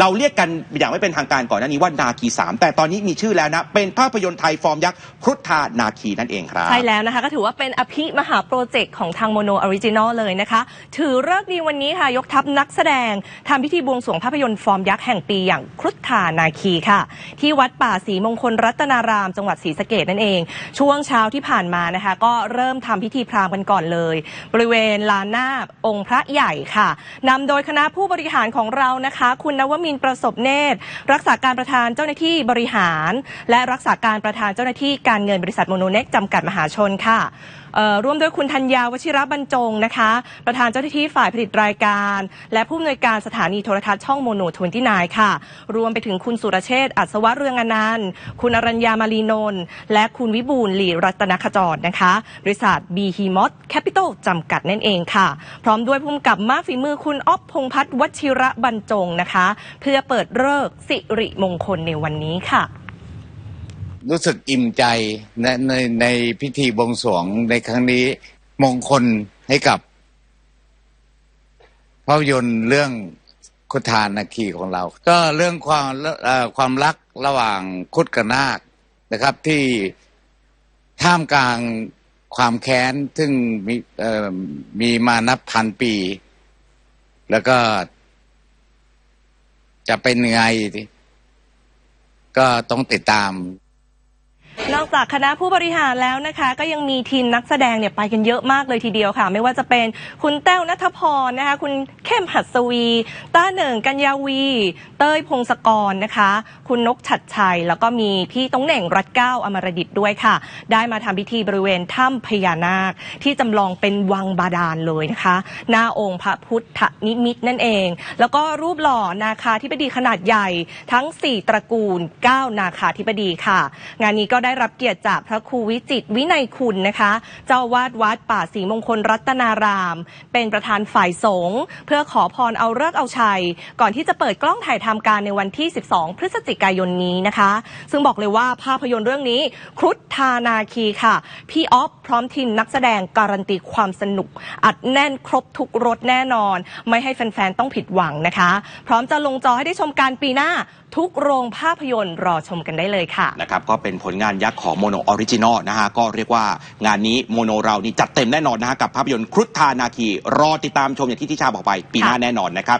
เราเรียกกันอย่างไม่เป็นทางการก่อนหน้านี้ว่านาคีสามแต่ตอนนี้มีชื่อแล้วนะ เป็นภาพยนตร์ไทยฟอร์มยักษ์ครุฑานาคีนั่นเองครับ ใช่แล้วนะคะ ก็ถือว่าเป็นอภิมหาโปรเจกต์ของทางโมโนออริจินอลเลยนะคะ ถือเลิกดีวันนี้ค่ะ ยกทัพนักแสดงทำพิธีบวงสรวงภาพยนตร์ฟอร์มยักษ์แห่งปีอย่างครุฑานาคีค่ะ ที่วัดป่าศรีมงคลรัตนาราม จังหวัดศรีสะเกดนั่นเอง ช่วงเช้าที่ผ่านมานะคะ ก็เริ่มทำพิธีพราหมณ์กันก่อนเลย บริเวณลานหน้าองค์พระใหญ่ค่ะนำโดยคณะผู้บริหารของเรานะคะ คุณนวมินประสบเนตร รักษาการประธานเจ้าหน้าที่บริหาร และรักษาการประธานเจ้าหน้าที่การเงินบริษัทโมโนเน็กจำกัดมหาชนค่ะ ร่วมด้วยคุณธัญญาวชิระบรรจงนะคะ ประธานเจ้าหน้าที่ฝ่ายผลิตรายการ และผู้อำนวยการสถานีโทรทัศน์ช่องโมโนทวนที่นายค่ะ รวมไปถึงคุณสุรเชษฐ์อัศวะเรืองอนันต์ คุณอรัญญามารีนนท์และคุณวิบูลหลีรัตนขจรนะคะ บริษัทบีฮีมอสแคปิตอลจำกัดนั่นเองค่ะ พร้อมด้วยผู้กำกับมากฝีมือคุณอ๊อฟพงพัฒน์วชิระบรรจงนะคะ เพื่อเปิดเลิกสิริมงคลในวันนี้ค่ะ รู้สึกอิ่มใจในในในพิธีบวงสรวงในครั้งนี้มงคลให้กับภาพยนตร์เรื่องคุทานาคีของเรา ก็เรื่องความความรักระหว่างคุดกับนาคนะครับ ที่ท่ามกลางความแค้น ซึ่งมีมีมานับพันปี แล้วก็จะเป็นยังไงก็ต้องติดตาม นอกจากคณะผู้บริหารแล้วนะคะ ก็ยังมีทีมนักแสดงเนี่ยไปกันเยอะมากเลยทีเดียวค่ะ ไม่ว่าจะเป็นคุณแต้วนัทพรนะคะ คุณเข้มหัสวีต้าเหนิงกัญญาวี เต้ยพงศกรนะคะ คุณนกฉัดชัย แล้วก็มีพี่ต้องเหน่งรัตเก้าอมรดิตด้วยค่ะ ได้มาทำพิธีบริเวณถ้ำพญานาค ที่จำลองเป็นวังบาดาลเลยนะคะ หน้าองค์พระพุทธนิมิตนั่นเอง แล้วก็รูปหล่อนาคาธิบดีขนาดใหญ่ทั้ง 4 ตระกูล 9 นาคาธิบดีค่ะ งานนี้ก็ได้รับเกียรติจากพระครูวิจิตวินัยคุณนะคะ เจ้าวาดวัดป่าศรีมงคลรัตนาราม เป็นประธานฝ่ายสงฆ์เพื่อขอพรเอาเลิกเอาชัย ก่อนที่จะเปิดกล้องถ่ายทำการในวันที่ 12 พฤศจิกายนนี้นะคะ ซึ่งบอกเลยว่าภาพยนตร์เรื่องนี้ครุฑทานาคีค่ะ พี่ออฟพร้อมทีมนักแสดงการันตีความสนุก อัดแน่นครบทุกรสแน่นอน ไม่ให้แฟนๆต้องผิดหวังนะคะ พร้อมจะลงจอให้ได้ชมการปีหน้า ทุกโรงภาพยนตร์รอชมกันได้เลยค่ะนะครับก็เป็นผลงานยักษ์ของโมโนออริจินอลนะฮะก็เรียกว่างานนี้โมโนเรานี่จัดเต็มแน่นอนนะฮะกับภาพยนตร์ครุฑทานาคี รอติดตามชมอย่างที่ทิชาบอกไปปีหน้าแน่นอนนะครับ